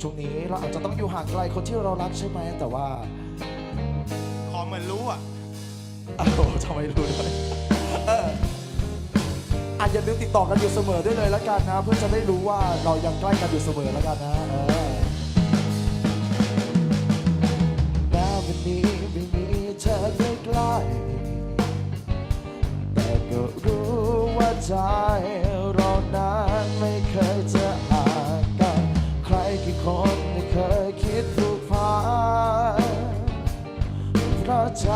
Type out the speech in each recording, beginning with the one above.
ช่วงนี้เราอาจจะต้องอยู่ห่างไกลคนที่เรารักใช่ไหมแต่ว่าขอเหมือนรู้อะอ้าวทำไมรู้ด้วยเอออาจอย่าลืมติดต่อกันอยู่เสมอด้วยเลยแล้วกันนะ เพื่อจะได้รู้ว่าเรายังใกล้กันอยู่เสมอแล้วกันนะเออแม้วันนี้ไม่มีเธอใกล้ๆแต่ก็รู้ว่าใจ คนไม่เคยคิดผูกพันเพราะใจ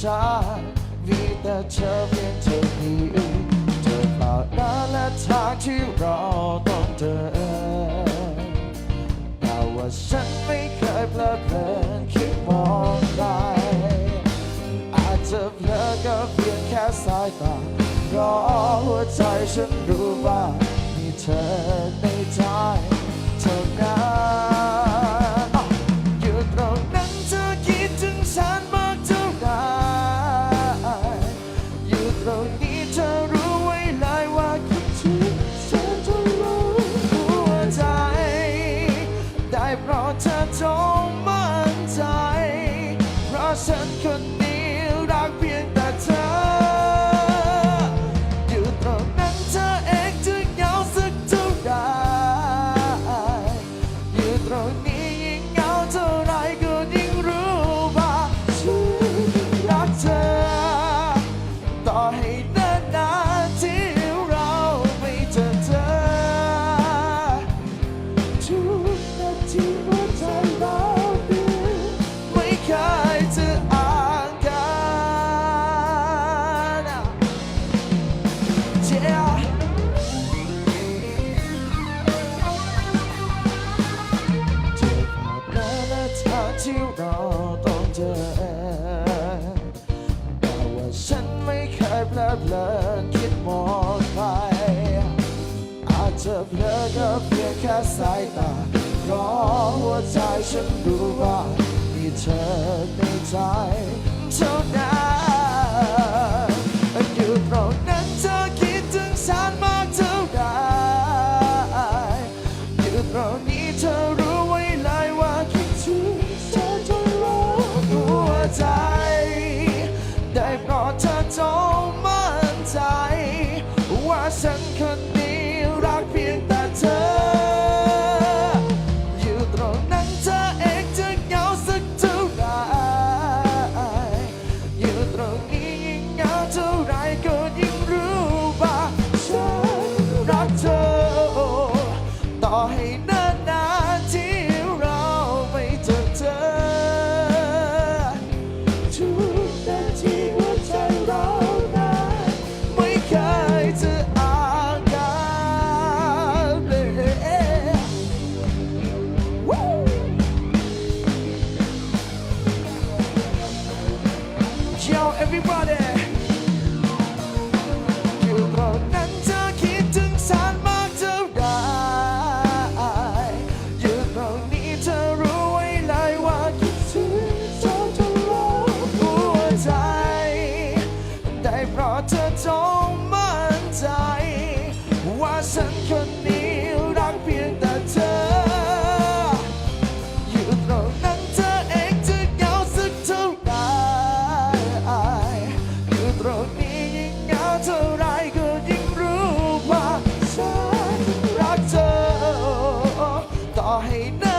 ฉันมีแต่เธอเพียงเธอนี้ เธอเปล่านั้นและทางที่เราต้องเดินแต่ว่าฉันไม่เคยเพลิดเพลินคิดมองใครอาจจะเพลิดก็เพียงแค่สายตาเพราะหัวใจฉันรู้ว่ามีเธอในใจ เท่านั้นอยู่ตรงนั้นเธอคิดถึงฉันมากเท่าไหรอยู่ตรงนี้เธอรู้ไว้เลยว่าคิดถึงฉันจะรู้หัวใจ ได้เพราะเธอจงมั่นใจ เพราะฉันคนนี้ ที่เราต้องเจอแต่ว่าฉันไม่เคยเพลิดเพลินคิดมองใครอาจจะเพลอก็เพียงแค่สายตาเพราะหัวใจฉันรู้ว่ามีเธอในใจ ฉันคนนี้รักเพียงแต่เธอ อยู่ตรงนั้นเธอเองจะเหงาสักเท่าไหรอยู่ตรงนี้ยิ่งเหงาเท่าไรก็ยิ่งรู้ว่าฉันรักเธอ ต่อให้ จงมั่นใจ ว่าฉันคนนี้รักเพียงแต่เธอ อยู่ตรงนั้นเธอเองจะเหงาสักเท่าไหร่อยู่ตรงนี้ยิ่งเหงาเท่าไรก็ยิ่งรู้ว่าฉันรักเธอ ต่อให้น